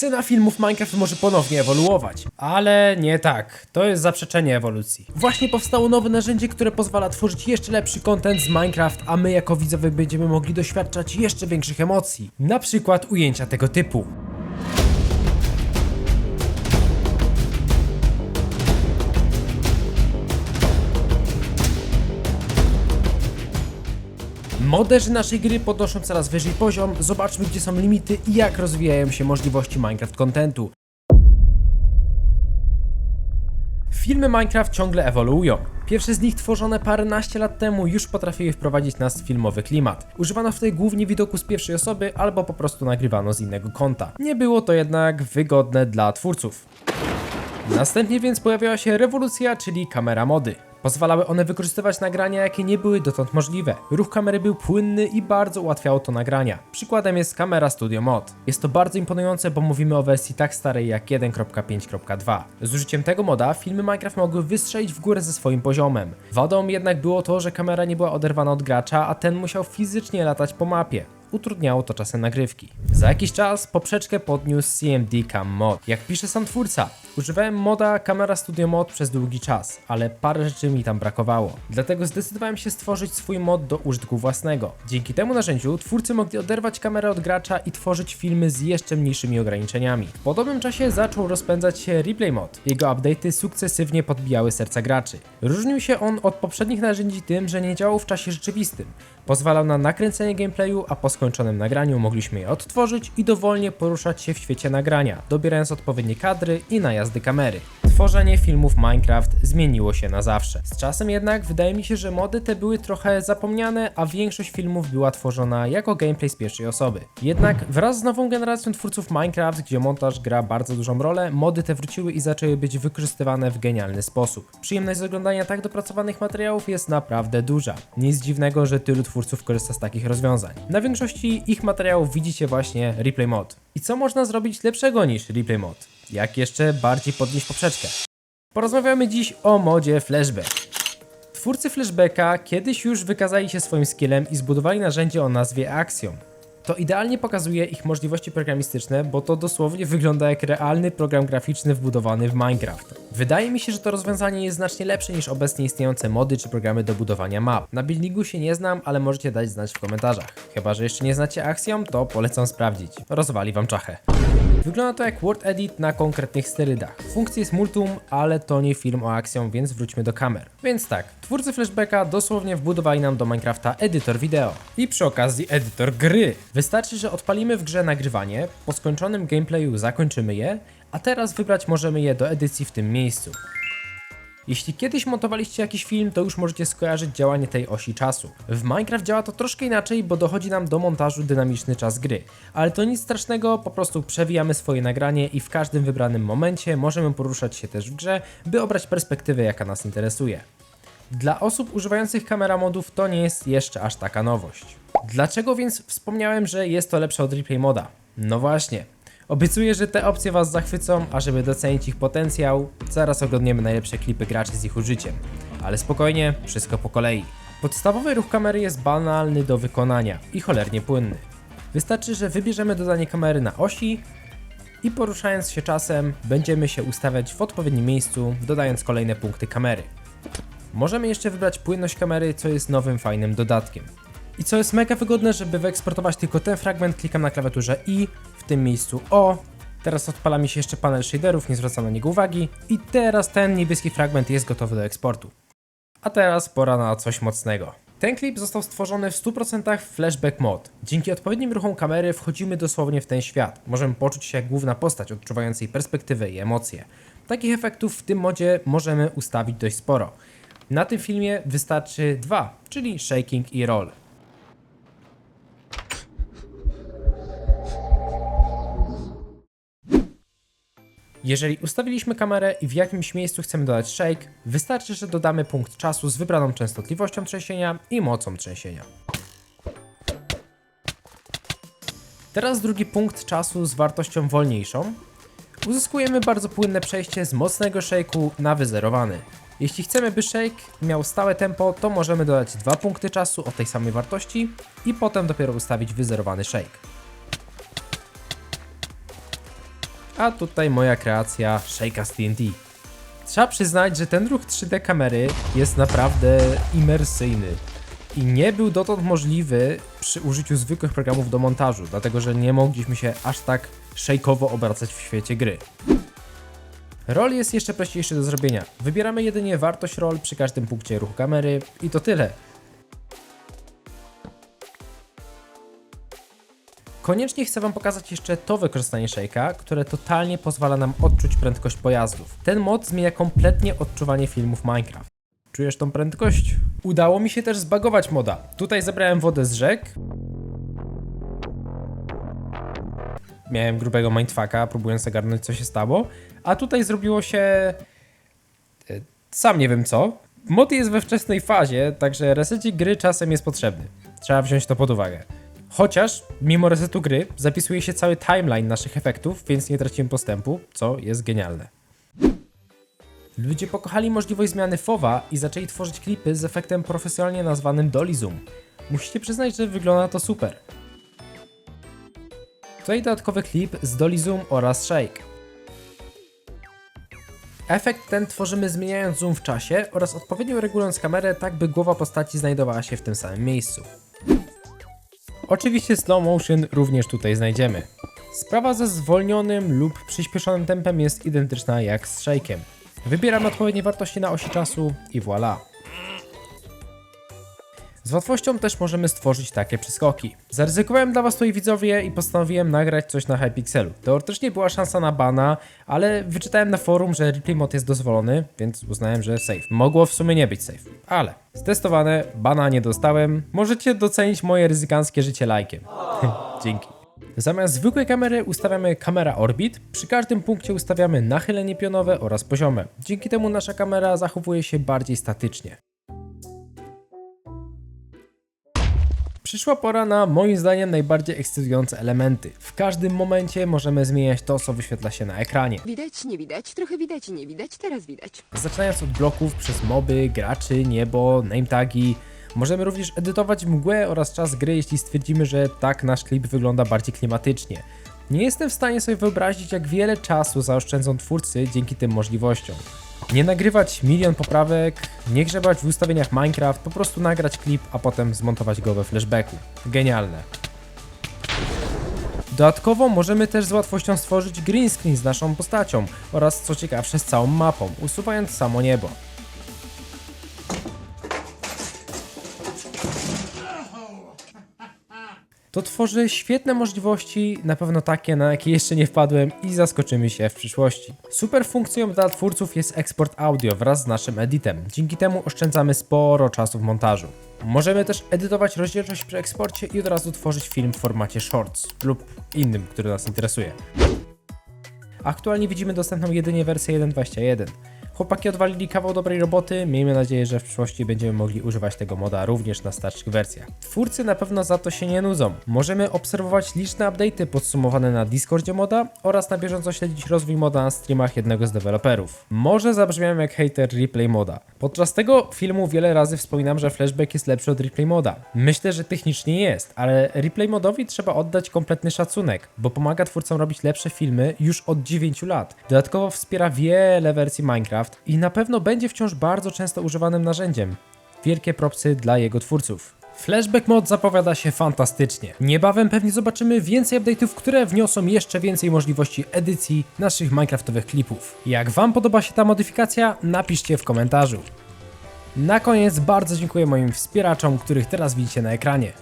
Scena filmów Minecraft może ponownie ewoluować. Ale nie tak. To jest zaprzeczenie ewolucji. Właśnie powstało nowe narzędzie, które pozwala tworzyć jeszcze lepszy content z Minecraft, a my jako widzowie będziemy mogli doświadczać jeszcze większych emocji. Na przykład ujęcia tego typu. Moderzy naszej gry podnoszą coraz wyżej poziom, zobaczmy gdzie są limity i jak rozwijają się możliwości Minecraft contentu. Filmy Minecraft ciągle ewoluują. Pierwsze z nich tworzone paręnaście lat temu już potrafiły wprowadzić nas w filmowy klimat. Używano wtedy głównie widoku z pierwszej osoby albo po prostu nagrywano z innego kąta. Nie było to jednak wygodne dla twórców. Następnie więc pojawiła się rewolucja, czyli kamera mody. Pozwalały one wykorzystywać nagrania, jakie nie były dotąd możliwe. Ruch kamery był płynny i bardzo ułatwiało to nagrania. Przykładem jest kamera Studio Mod. Jest to bardzo imponujące, bo mówimy o wersji tak starej jak 1.5.2. Z użyciem tego moda filmy Minecraft mogły wystrzelić w górę ze swoim poziomem. Wadą jednak było to, że kamera nie była oderwana od gracza, a ten musiał fizycznie latać po mapie utrudniało to czasem nagrywki. Za jakiś czas poprzeczkę podniósł CMD Cam Mod. Jak pisze sam twórca, używałem moda Camera Studio Mod przez długi czas, ale parę rzeczy mi tam brakowało. Dlatego zdecydowałem się stworzyć swój mod do użytku własnego. Dzięki temu narzędziu twórcy mogli oderwać kamerę od gracza i tworzyć filmy z jeszcze mniejszymi ograniczeniami. W podobnym czasie zaczął rozpędzać się Replay Mod. Jego update'y sukcesywnie podbijały serca graczy. Różnił się on od poprzednich narzędzi tym, że nie działał w czasie rzeczywistym. Pozwalał na nakręcenie gameplayu, a po skończonym nagraniu mogliśmy je odtworzyć i dowolnie poruszać się w świecie nagrania, dobierając odpowiednie kadry i najazdy kamery. Tworzenie filmów Minecraft zmieniło się na zawsze. Z czasem jednak wydaje mi się, że mody te były trochę zapomniane, a większość filmów była tworzona jako gameplay z pierwszej osoby. Jednak wraz z nową generacją twórców Minecraft, gdzie montaż gra bardzo dużą rolę, mody te wróciły i zaczęły być wykorzystywane w genialny sposób. Przyjemność z oglądania tak dopracowanych materiałów jest naprawdę duża. Nic dziwnego, że tylu twórców korzysta z takich rozwiązań. Na większości ich materiałów widzicie właśnie replay mod. I co można zrobić lepszego niż replay mod? Jak jeszcze bardziej podnieść poprzeczkę? Porozmawiamy dziś o modzie Flashback. Twórcy Flashbacka kiedyś już wykazali się swoim skillem i zbudowali narzędzie o nazwie Axiom. To idealnie pokazuje ich możliwości programistyczne, bo to dosłownie wygląda jak realny program graficzny wbudowany w Minecraft. Wydaje mi się, że to rozwiązanie jest znacznie lepsze niż obecnie istniejące mody czy programy do budowania map. Na buildingu się nie znam, ale możecie dać znać w komentarzach. Chyba, że jeszcze nie znacie Axiom, to polecam sprawdzić. Rozwali wam czachę. Wygląda to jak Word Edit na konkretnych sterydach. Funkcji jest multum, ale to nie film o Axiom, więc wróćmy do kamer. Więc tak, twórcy Flashbacka dosłownie wbudowali nam do Minecrafta edytor wideo i przy okazji edytor gry. Wystarczy, że odpalimy w grze nagrywanie, po skończonym gameplayu zakończymy je, a teraz wybrać możemy je do edycji w tym miejscu. Jeśli kiedyś montowaliście jakiś film, to już możecie skojarzyć działanie tej osi czasu. W Minecraft działa to troszkę inaczej, bo dochodzi nam do montażu dynamiczny czas gry. Ale to nic strasznego, po prostu przewijamy swoje nagranie i w każdym wybranym momencie możemy poruszać się też w grze, by obrać perspektywę, jaka nas interesuje. Dla osób używających kamera modów to nie jest jeszcze aż taka nowość. Dlaczego więc wspomniałem, że jest to lepsze od replay moda? No właśnie. Obiecuję, że te opcje Was zachwycą, a żeby docenić ich potencjał, zaraz oglądniemy najlepsze klipy graczy z ich użyciem. Ale spokojnie, wszystko po kolei. Podstawowy ruch kamery jest banalny do wykonania i cholernie płynny. Wystarczy, że wybierzemy dodanie kamery na osi i poruszając się czasem, będziemy się ustawiać w odpowiednim miejscu, dodając kolejne punkty kamery. Możemy jeszcze wybrać płynność kamery, co jest nowym fajnym dodatkiem. I co jest mega wygodne, żeby wyeksportować tylko ten fragment, klikam na klawiaturze I, tym miejscu O. Teraz odpala mi się jeszcze panel shaderów, nie zwracam na niego uwagi. I teraz ten niebieski fragment jest gotowy do eksportu. A teraz pora na coś mocnego. Ten klip został stworzony w 100% w Flashback Mod. Dzięki odpowiednim ruchom kamery wchodzimy dosłownie w ten świat. Możemy poczuć się jak główna postać, odczuwając jej perspektywę i emocje. Takich efektów w tym modzie możemy ustawić dość sporo. Na tym filmie wystarczy dwa, czyli shaking i roll. Jeżeli ustawiliśmy kamerę i w jakimś miejscu chcemy dodać shake, wystarczy, że dodamy punkt czasu z wybraną częstotliwością trzęsienia i mocą trzęsienia. Teraz drugi punkt czasu z wartością wolniejszą. Uzyskujemy bardzo płynne przejście z mocnego shake'u na wyzerowany. Jeśli chcemy, by shake miał stałe tempo, to możemy dodać dwa punkty czasu o tej samej wartości i potem dopiero ustawić wyzerowany shake. A tutaj moja kreacja Shake'a z TNT. Trzeba przyznać, że ten ruch 3D kamery jest naprawdę imersyjny i nie był dotąd możliwy przy użyciu zwykłych programów do montażu, dlatego że nie mogliśmy się aż tak szejkowo obracać w świecie gry. Rol jest jeszcze prościejszy do zrobienia. Wybieramy jedynie wartość rol przy każdym punkcie ruchu kamery i to tyle. Koniecznie chcę Wam pokazać jeszcze to wykorzystanie Shake'a, które totalnie pozwala nam odczuć prędkość pojazdów. Ten mod zmienia kompletnie odczuwanie filmów Minecraft. Czujesz tą prędkość? Udało mi się też zbagować moda. Tutaj zebrałem wodę z rzek. Miałem grubego mindfucka, próbując zagarnąć co się stało. A tutaj zrobiło się... e, Sam nie wiem co. Mod jest we wczesnej fazie, także resecik gry czasem jest potrzebny. Trzeba wziąć to pod uwagę. Chociaż, mimo resetu gry, zapisuje się cały timeline naszych efektów, więc nie tracimy postępu, co jest genialne. Ludzie pokochali możliwość zmiany FOWA i zaczęli tworzyć klipy z efektem profesjonalnie nazwanym Dolly Zoom. Musicie przyznać, że wygląda to super. Tutaj dodatkowy klip z Dolly Zoom oraz Shake. Efekt ten tworzymy zmieniając zoom w czasie oraz odpowiednio regulując kamerę tak, by głowa postaci znajdowała się w tym samym miejscu. Oczywiście slow motion również tutaj znajdziemy. Sprawa ze zwolnionym lub przyspieszonym tempem jest identyczna jak z shake'em. Wybieramy odpowiednie wartości na osi czasu i voilà. Z łatwością też możemy stworzyć takie przeskoki. Zaryzykowałem dla was tutaj widzowie i postanowiłem nagrać coś na Hypixelu. Teoretycznie była szansa na bana, ale wyczytałem na forum, że replay mod jest dozwolony, więc uznałem, że safe. Mogło w sumie nie być safe, ale ztestowane, bana nie dostałem. Możecie docenić moje ryzykanckie życie lajkiem. Dzięki. Zamiast zwykłej kamery ustawiamy kamera orbit. Przy każdym punkcie ustawiamy nachylenie pionowe oraz poziome. Dzięki temu nasza kamera zachowuje się bardziej statycznie. Przyszła pora na moim zdaniem najbardziej ekscytujące elementy. W każdym momencie możemy zmieniać to, co wyświetla się na ekranie. Widać, nie widać, trochę widać nie widać, teraz widać. Zaczynając od bloków przez moby, graczy, niebo, name tagi. Możemy również edytować mgłę oraz czas gry, jeśli stwierdzimy, że tak nasz klip wygląda bardziej klimatycznie. Nie jestem w stanie sobie wyobrazić, jak wiele czasu zaoszczędzą twórcy dzięki tym możliwościom. Nie nagrywać milion poprawek, nie grzebać w ustawieniach Minecraft, po prostu nagrać klip, a potem zmontować go we flashbacku. Genialne. Dodatkowo możemy też z łatwością stworzyć green screen z naszą postacią oraz co ciekawsze z całą mapą, usuwając samo niebo. To tworzy świetne możliwości, na pewno takie, na jakie jeszcze nie wpadłem i zaskoczymy się w przyszłości. Super funkcją dla twórców jest eksport audio wraz z naszym editem. Dzięki temu oszczędzamy sporo czasu w montażu. Możemy też edytować rozdzielczość przy eksporcie i od razu tworzyć film w formacie shorts lub innym, który nas interesuje. Aktualnie widzimy dostępną jedynie wersję 1.21. Chłopaki odwalili kawał dobrej roboty, miejmy nadzieję, że w przyszłości będziemy mogli używać tego moda również na starszych wersjach. Twórcy na pewno za to się nie nudzą. Możemy obserwować liczne update'y podsumowane na Discordzie moda oraz na bieżąco śledzić rozwój moda na streamach jednego z deweloperów. Może zabrzmiałem jak hater replay moda. Podczas tego filmu wiele razy wspominam, że flashback jest lepszy od replay moda. Myślę, że technicznie jest, ale replay modowi trzeba oddać kompletny szacunek, bo pomaga twórcom robić lepsze filmy już od 9 lat. Dodatkowo wspiera wiele wersji I na pewno będzie wciąż bardzo często używanym narzędziem. Wielkie propsy dla jego twórców. Flashback mod zapowiada się fantastycznie. Niebawem pewnie zobaczymy więcej update'ów, które wniosą jeszcze więcej możliwości edycji naszych Minecraftowych klipów. Jak Wam podoba się ta modyfikacja, napiszcie w komentarzu. Na koniec bardzo dziękuję moim wspieraczom, których teraz widzicie na ekranie.